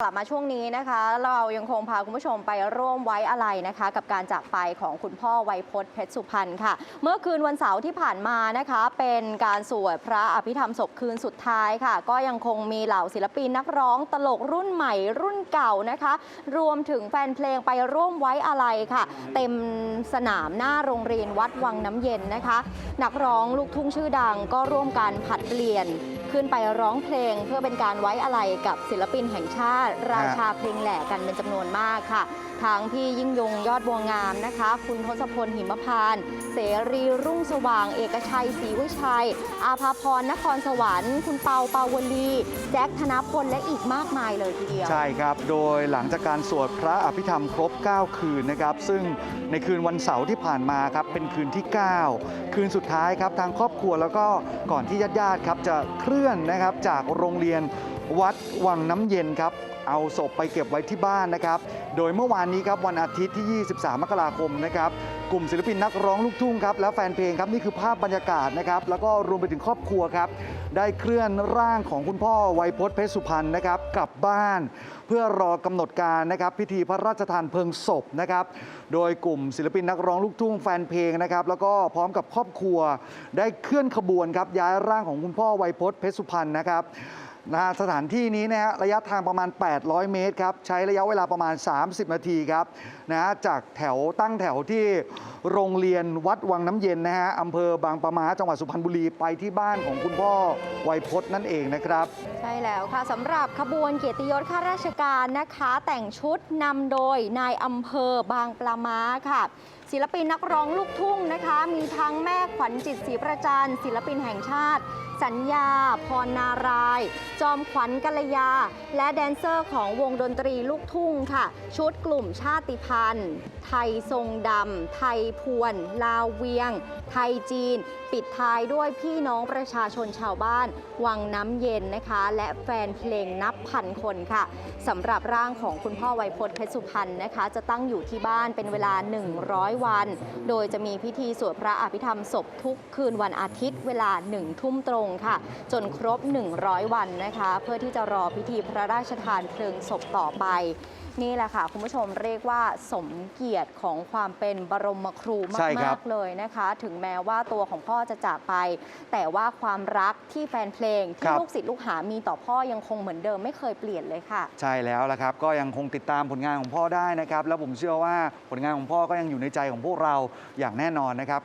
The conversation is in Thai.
กลับมาช่วงนี้นะคะ เรายังคงพาคุณผู้ชมไปร่วมไว้อะไรนะคะ กับการจากไปของคุณพ่อไวยพจน์เพชรสุพรรณค่ะ เมื่อคืนวันเสาร์ที่ผ่านมานะคะ เป็นการสวดพระอภิธรรมศพคืนสุดท้ายค่ะ ก็ยังคงมีเหล่าศิลปินนักร้องตลกรุ่นใหม่รุ่นเก่านะคะ รวมถึงแฟนเพลงไปร่วมไว้อะไรค่ะ เต็มสนามหน้าโรงเรียนวัดวังน้ำเย็นนะคะ นักร้องลูกทุ่งชื่อดังก็ร่วมกันผัดเปลี่ยนขึ้นไปร้องเพลงเพื่อเป็นการไว้อะไรกับศิลปินแห่งชาติราชาเพลงแหล่กันเป็นจำนวนมากค่ะ ทั้งพี่ยิ่งยงยอดบัวงามนะคะ คุณทศพลหิมพานต์เสรีรุ่งสว่าง เอกชัยศรีวิชัย อาภาพรนครสวรรค์ คุณเปาเปาวลีแจ็คธนพลและอีกมากมายเลยทีเดียว ใช่ครับ โดยหลังจากการสวดพระอภิธรรมครบ 9 คืนนะครับ ซึ่งในคืนวันเสาร์ที่ผ่านมาครับ เป็นคืนที่ 9 คืนสุดท้ายครับ ทางครอบครัวแล้วก็ก่อนที่ญาติๆครับจะเคลื่อนนะครับจากโรงเรียนวัดวังน้ำเย็นครับ เอาศพไปเก็บไว้ที่บ้านนะครับ โดยเมื่อวานนี้ครับวันอาทิตย์ที่ 23 มกราคมนะครับกลุ่มศิลปินนักร้องลูกทุ่งครับและแฟนเพลงครับนี่คือภาพบรรยากาศนะครับแล้วก็รวมไปถึงครอบครัวครับได้เคลื่อนร่างของคุณพ่อไวยพจน์เพชรสุพรรณนะครับกลับบ้าน เพื่อรอกำหนดการนะครับพิธีพระราชทานเพลิงศพนะครับโดยกลุ่มศิลปินนักร้องลูกทุ่งแฟนเพลงนะครับแล้วก็พร้อมกับครอบครัว ได้เคลื่อนขบวนครับย้ายร่างของคุณพ่อไวยพจน์เพชรสุพรรณนะครับ นะฮะสถานที่นี้นะฮะระยะทางประมาณ 800 เมตรครับ ใช้ระยะเวลาประมาณ 30 นาทีครับนะฮะจากแถวตั้งแถวที่โรงเรียนวัดวังน้ำเย็นนะฮะอำเภอบางปะมาจังหวัดสุพรรณบุรีไปที่บ้านของคุณพ่อไวยพจน์นั่นเองนะครับ ใช่แล้วค่ะสำหรับขบวนเกียรติยศข้าราชการนะคะ แต่งชุดนำโดยนายอำเภอบางปลามาค่ะ ศิลปินนักร้องลูกทุ่งนะคะ มีทั้งแม่ขวัญจิตศรีประจันศิลปินแห่งชาติ สัญญา พรนาราย จอมขวัญกัลยา และแดนเซอร์ของวงดนตรีลูกทุ่งค่ะ ชุดกลุ่มชาติพันธุ์ ไทยทรงดำ ไทยพวน ลาวเวียง ไทยจีน ปิดท้ายด้วยพี่น้องประชาชนชาวบ้าน วังน้ำเย็นนะคะ และแฟนเพลงนับพันคนค่ะสำหรับร่างของคุณพ่อไวยพจน์เพชรสุพรรณนะคะ จะตั้งอยู่ที่บ้านเป็นเวลา 100 วัน โดยจะมีพิธีสวดพระอภิธรรมศพทุกคืนวันอาทิตย์เวลา1ทุ่มตรงค่ะ จนครบ 100 วันนะคะ เพื่อที่จะรอพิธีพระราชทานเพลิงศพต่อไปนี่แหละค่ะ คุณผู้ชมเรียกว่าสมเกียรติของความเป็นบรมครูใช่ครัมาบกๆเลยนะคะ ถึงแม้ว่าตัวของพ่อจะจากไป แต่ว่าความรักที่แฟนเพลงคที่รับลูกศิษย์ลูกหามีต่อพ่อยังคงเหมือนเดิมไม่เคยเปลี่ยนเลยค่ะ ใช่แล้วละครับ ก็ยังคงติดตามผลงานของพ่อได้นะครับ แล้วผมเชื่อว่าผลงานของพ่อก็ยังอยู่ในใจของพวกเราอย่างแน่นอนนะครับ